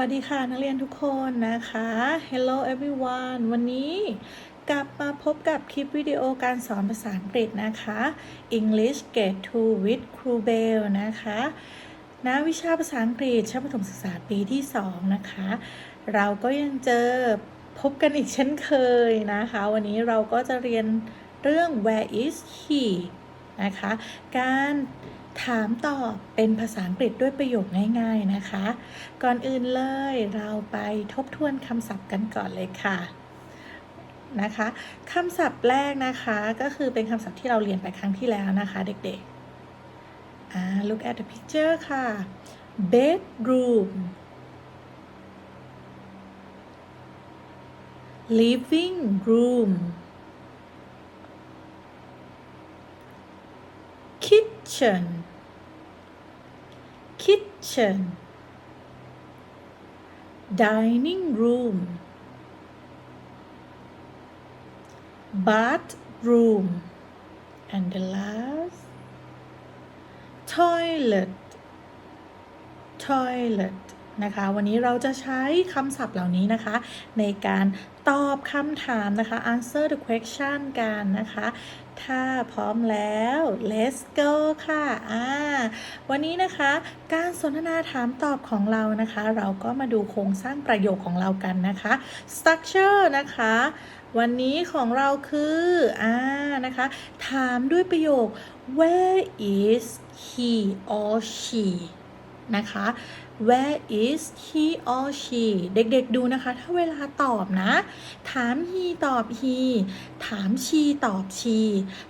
วัสดีค่ะนักเรียนทุกคนนะคะ Hello everyone วันนี้กลับมาพบกับคลิปวิดีโอการสอนภาษาอังกฤษนะคะ English Grade 2 with ครูเบลนะคะนะวิชาภาษาอังกฤษชั้นประถมศึกษาปีที่ 2 นะคะ เราก็ยังเจอพบกันอีกเช่นเคยนะคะ วันนี้เราก็จะเรียนเรื่อง where is he นะคะ การ ถามตอบเป็นภาษาอังกฤษด้วยประโยคง่ายๆนะคะ ก่อนอื่นเลยเราไปทบทวนคำศัพท์กันก่อนเลยค่ะนะคะคำศัพท์แรกนะคะก็คือเป็นคำศัพท์ที่เราเรียนไปครั้งที่แล้วนะคะเด็กๆอ่า look at the picture ค่ะ bedroom living room kitchen kitchen. Dining room. Bathroom. And the last toilet. Toilet นะคะ วันนี้เราจะใช้คำศัพท์เหล่านี้นะคะ ในการตอบคำถามนะคะ answer the question กันนะคะ ถ้าพร้อมแล้ว let's go ค่ะอ่าวันนี้นะคะ การสนทนาถามตอบของเรานะคะ เราก็มาดูโครงสร้างประโยคของเรากันนะคะ structure นะคะ วันนี้ของเราคืออ่านะคะ ถามด้วยประโยค where is he or she นะคะ where is he or she เด็กๆดูนะคะ ถ้าเวลาตอบนะ ถาม he ตอบ he ถาม she ตอบ she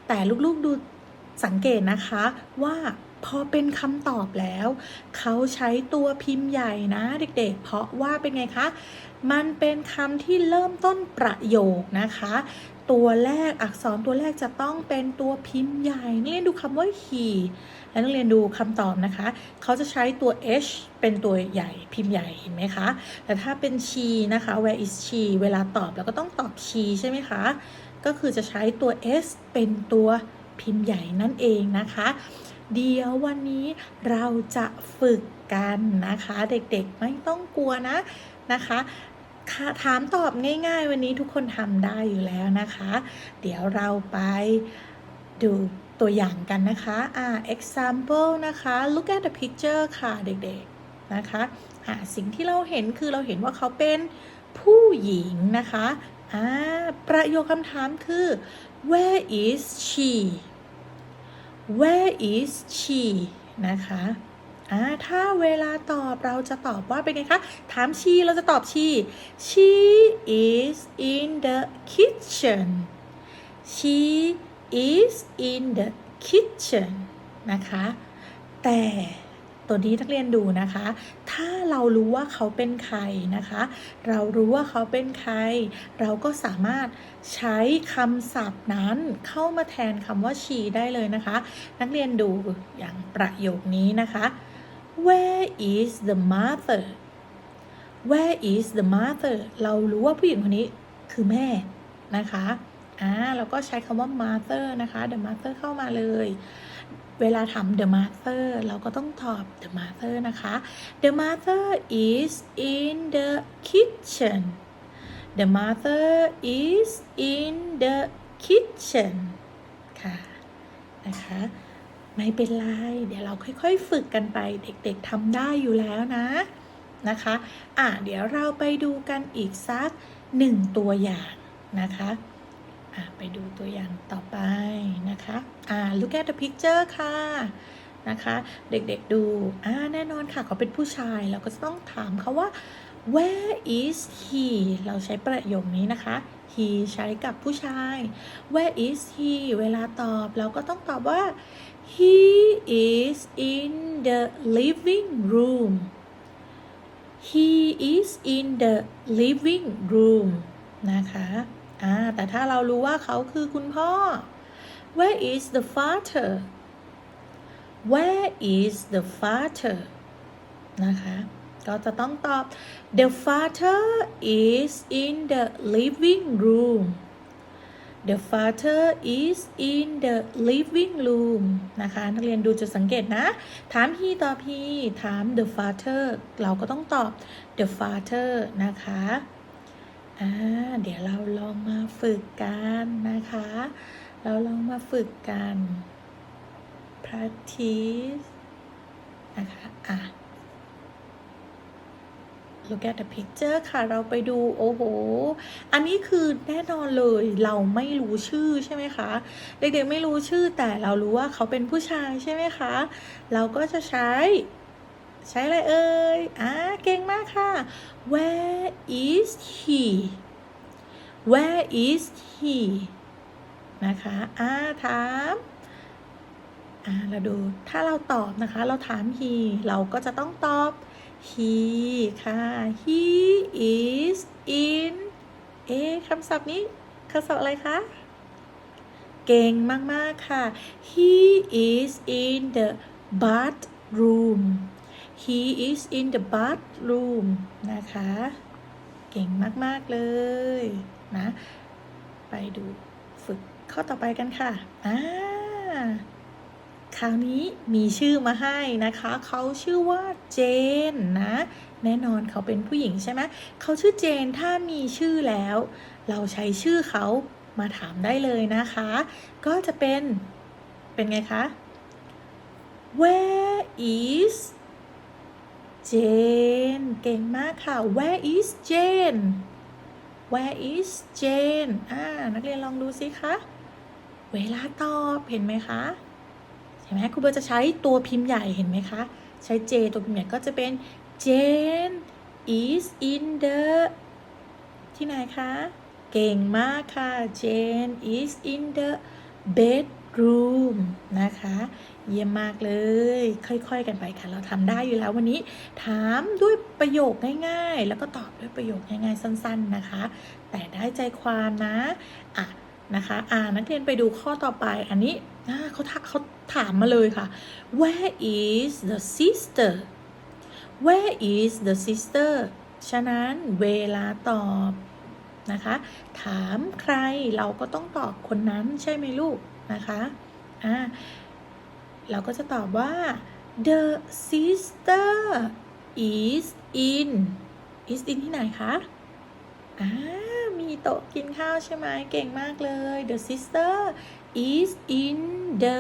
แต่ลูกๆดูสังเกตนะคะว่าพอเป็นคำตอบแล้ว เขาใช้ตัวพิมพ์ใหญ่นะ เด็กๆ เพราะว่าเป็นไงคะ มันเป็นคำที่เริ่มต้นประโยคนะคะ ตัวแรกอักษรตัวแรกจะต้องเป็นตัวพิมพ์ใหญ่นี่ดูคำว่า he และนักเรียนดูคำตอบนะคะ เขาจะใช้ตัว h เป็นตัวใหญ่พิมพ์ใหญ่เห็นไหมคะ แต่ถ้าเป็น she นะคะ where is she เวลาตอบเราก็ต้องตอบ she ใช่ไหมคะ ก็คือจะใช้ตัว s เป็นตัวพิมพ์ใหญ่นั่นเองนะคะ เดี๋ยววันนี้เราจะฝึกกันนะคะ เด็กๆไม่ต้องกลัวนะนะคะ ถามตอบง่ายๆ วันนี้ทุกคนทำได้อยู่แล้วนะคะ เดี๋ยวเราไปดูตัวอย่างกันนะคะอ่า example นะคะ look at the picture ค่ะเด็กๆนะคะอ่าสิ่งที่เราเห็นคือเราเห็นว่าเขาเป็นผู้หญิงนะคะอ่าประโยคคำถามคือ where is she where is she นะคะ อ่าถ้าเวลาตอบเราจะตอบว่าเป็นไงคะ ถาม she เราจะตอบ she she is in the kitchen she is in the kitchen นะคะ แต่ตัวนี้นักเรียนดูนะคะ ถ้าเรารู้ว่าเขาเป็นใครนะคะ เรารู้ว่าเขาเป็นใคร เราก็สามารถใช้คำศัพท์นั้นเข้ามาแทนคำว่า she ได้เลยนะคะ นักเรียนดูอย่างประโยคนี้นะคะ Where is the mother Where is the mother เรารู้ว่าผู้หญิงคนนี้คือแม่นะคะอ่าเราก็ใช้คำว่า mother นะคะ the mother เข้ามาเลย เวลาทำ the mother เราก็ต้องตอบ the mother นะคะ the mother is in the kitchen the mother is in the kitchen ค่ะนะคะ ไม่เป็นไร เดี๋ยวเราค่อยๆฝึกกันไป เด็กๆทำได้อยู่แล้วนะนะคะ อะ เดี๋ยวเราไปดูกันอีกสักหนึ่งตัวอย่างนะคะอะไปดูตัวอย่างต่อไปนะคะ อ่า look at the picture ค่ะ นะคะ เด็กๆดู อ่า แน่นอนค่ะ เขาเป็นผู้ชาย เราก็จะต้องถามเขาว่า where is he เราใช้ประโยคนี้นะคะ he ใช้กับผู้ชาย where is he เวลาตอบเราก็ต้องตอบว่า he is in the living room he is in the living room นะคะอ่าแต่ถ้าเรารู้ว่าเขาคือคุณพ่อ where is the father where is the father นะคะก็จะต้องตอบ the father is in the living room The father is in the living room นะคะนักเรียนดูจุดสังเกตนะ ถาม he ตอบ he ถาม the father เราก็ต้องตอบ the father นะคะอ่าเดี๋ยวเราลองมาฝึกกันนะคะ เราลองมาฝึกกัน practice นะคะอะ look at the picture ค่ะ เราไปดู โอ้โห อันนี้คือแน่นอนเลยเราไม่รู้ชื่อใช่ไหมคะ เด็กๆไม่รู้ชื่อแต่เรารู้ว่าเขาเป็นผู้ชายใช่ไหมคะ เราก็จะใช้ ใช้อะไรเอ่ย อ่า เก่งมากค่ะ where is he where is he นะคะ อ่า ถาม อ่า เราดู ถ้าเราตอบนะคะ เราถาม he เราก็จะต้องตอบ he ค่ะ he is in เอ๊คำศัพท์นี้คำศัพท์อะไรคะ เก่งมาก ๆ ค่ะ he is in the bathroom he is in the bathroom นะคะ เก่งมาก ๆ เลยนะ ไปดูฝึกข้อต่อไปกันค่ะอ่า คราวนี้มีชื่อมาให้นะคะ เขาชื่อว่าเจนนะ แน่นอนเขาเป็นผู้หญิงใช่ไหมเขาชื่อเจนถ้ามีชื่อแล้ว เราใช้ชื่อเขามาถามได้เลยนะคะ ก็จะเป็น เป็นไงคะ Where is Jane เก่งมากค่ะ Where is Jane Where is Jane อ่า นักเรียนลองดูสิคะ เวลาตอบ เห็นไหมคะ เห็นไหมครูเบอร์จะใช้ตัวพิมพ์ใหญ่เห็นไหมคะ ใช้ J ตัวพิมพ์ใหญ่ก็จะเป็น Jane is in the ที่ไหนคะ เก่งมากค่ะ Jane is in the bedroom นะคะ เยี่ยมมากเลย ค่อยๆกันไปค่ะ เราทำได้อยู่แล้ววันนี้ ถามด้วยประโยคง่ายๆ แล้วก็ตอบด้วยประโยคง่ายๆ สั้น ๆนะคะ แต่ได้ใจความนะ อะ นะคะอ่านักเรียนไปดูข้อต่อไปอันนี้อ่าเขาทักเขาถามมาเลยค่ะ Where is the sister Where is the sister ฉะนั้นเวลาตอบนะคะ ถามใครเราก็ต้องตอบคนนั้นใช่ไหมลูกนะคะอ่าเราก็จะตอบว่า the sister is in is in ที่ไหนคะอ่า มีโต๊ะกินข้าวใช่ไหมเก่งมากเลย the sister is in the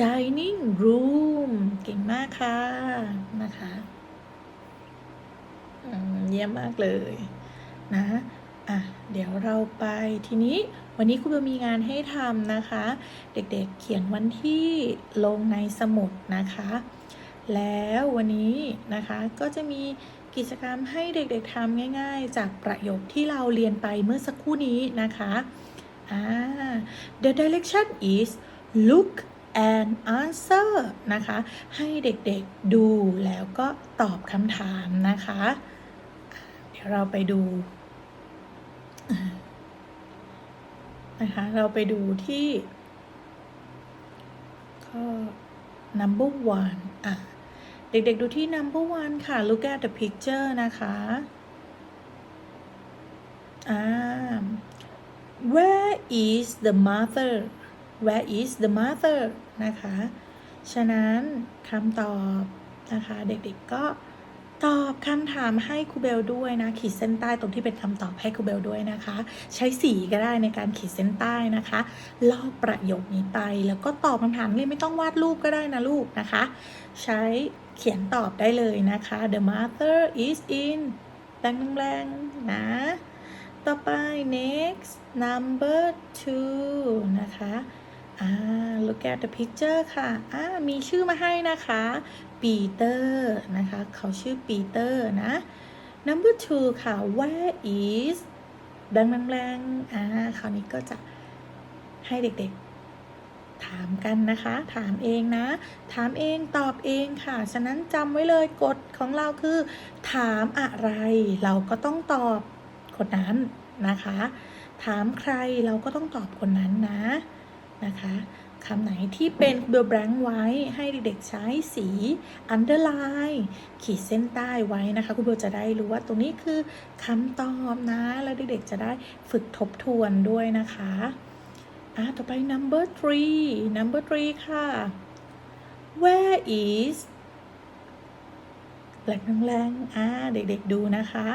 dining room เก่งมากค่ะ นะคะเยี่ยมมากเลยนะอะเดี๋ยวเราไปทีนี้วันนี้ครูเบลมีงานให้ทำนะคะ เด็กๆเขียนวันที่ลงในสมุดนะคะ แล้ววันนี้นะคะก็จะมี กิจกรรมให้เด็กๆทำง่ายๆ จากประโยคที่เราเรียนไปเมื่อสักครู่นี้นะคะอ่า the direction is look and answer นะคะ ให้เด็กๆดูแล้วก็ตอบคำถามนะคะ เดี๋ยวเราไปดูนะคะ เราไปดูที่ข้อ number one อะ เด็กๆดูที่ number one ค่ะ look at the picture นะคะอ่า where is the mother where is the mother นะคะ ฉะนั้นคำตอบนะคะ เด็กๆก็ ตอบคำถามให้ครูเบลด้วยนะ ขีดเส้นใต้ตรงที่เป็นคำตอบให้ครูเบลด้วยนะคะ ใช้สีก็ได้ในการขีดเส้นใต้นะคะลอกประโยคนี้ไป แล้วก็ตอบคำถามเลยไม่ต้องวาดรูปก็ได้นะลูกนะคะ ใช้เขียนตอบได้เลยนะคะ the mother is in แรงๆนะ ต่อไป next number two นะคะ อ่า look at the picture ค่ะ อ่า มีชื่อมาให้นะคะ ปีเตอร์นะคะ เขาชื่อปีเตอร์นะ number two ค่ะ where is แรงๆอ่าคราวนี้ก็จะให้เด็กๆ ถามกันนะคะ ถามเองนะ ถามเองตอบเองค่ะ ฉะนั้นจำไว้เลยกฎของเราคือ ถามอะไรเราก็ต้องตอบคนนั้นนะคะ ถามใครเราก็ต้องตอบคนนั้นนะนะคะ คำไหนที่เป็นเบลแบงค์ไว้ให้เด็กใช้สี underline ขีดเส้นใต้ไว้นะคะ คุณเบลจะได้รู้ว่าตรงนี้คือคำตอบนะ แล้วเด็กๆจะได้ฝึกทบทวนด้วยนะคะอะต่อไป number three number three ค่ะ where is แหลกแรงอ่าเด็กๆดูนะคะ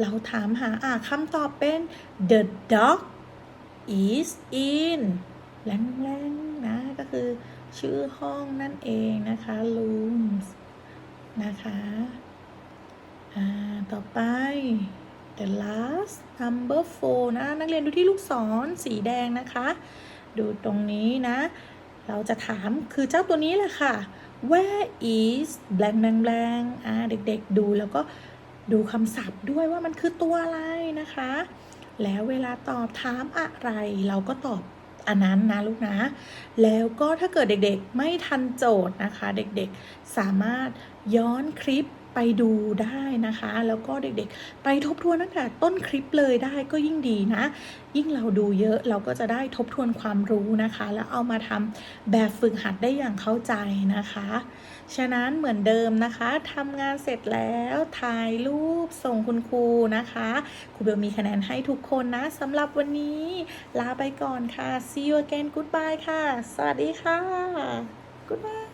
เราถามหาอะคำตอบเป็น the dog is in แรงๆนะ ก็คือชื่อห้องนั่นเองนะคะ rooms นะคะอ่าต่อไป the last number four นะ นักเรียนดูที่ลูกศรสีแดงนะคะ ดูตรงนี้นะ เราจะถามคือเจ้าตัวนี้แหละค่ะ where is blank blank blank อ่าเด็กๆดูแล้วก็ดูคำศัพท์ด้วยว่ามันคือตัวอะไรนะคะ แล้วเวลาตอบถามอะไร เราก็ตอบ อันนั้นนะลูกนะ แล้วก็ถ้าเกิดเด็กๆไม่ทันโจทย์นะคะ เด็กๆสามารถย้อนคลิป ไปดูได้นะคะ แล้วก็เด็กๆ ไปทบทวนตั้งแต่ต้นคลิปเลยได้ก็ยิ่งดีนะ ยิ่งเราดูเยอะเราก็จะได้ทบทวนความรู้นะคะ แล้วเอามาทำแบบฝึกหัดได้อย่างเข้าใจนะคะ ฉะนั้นเหมือนเดิมนะคะทำงานเสร็จแล้วถ่ายรูปส่งคุณครูนะคะครูเบลมีคะแนนให้ทุกคนนะสำหรับวันนี้ลาไปก่อนค่ะ see you again goodbye ค่ะ สวัสดีค่ะ goodbye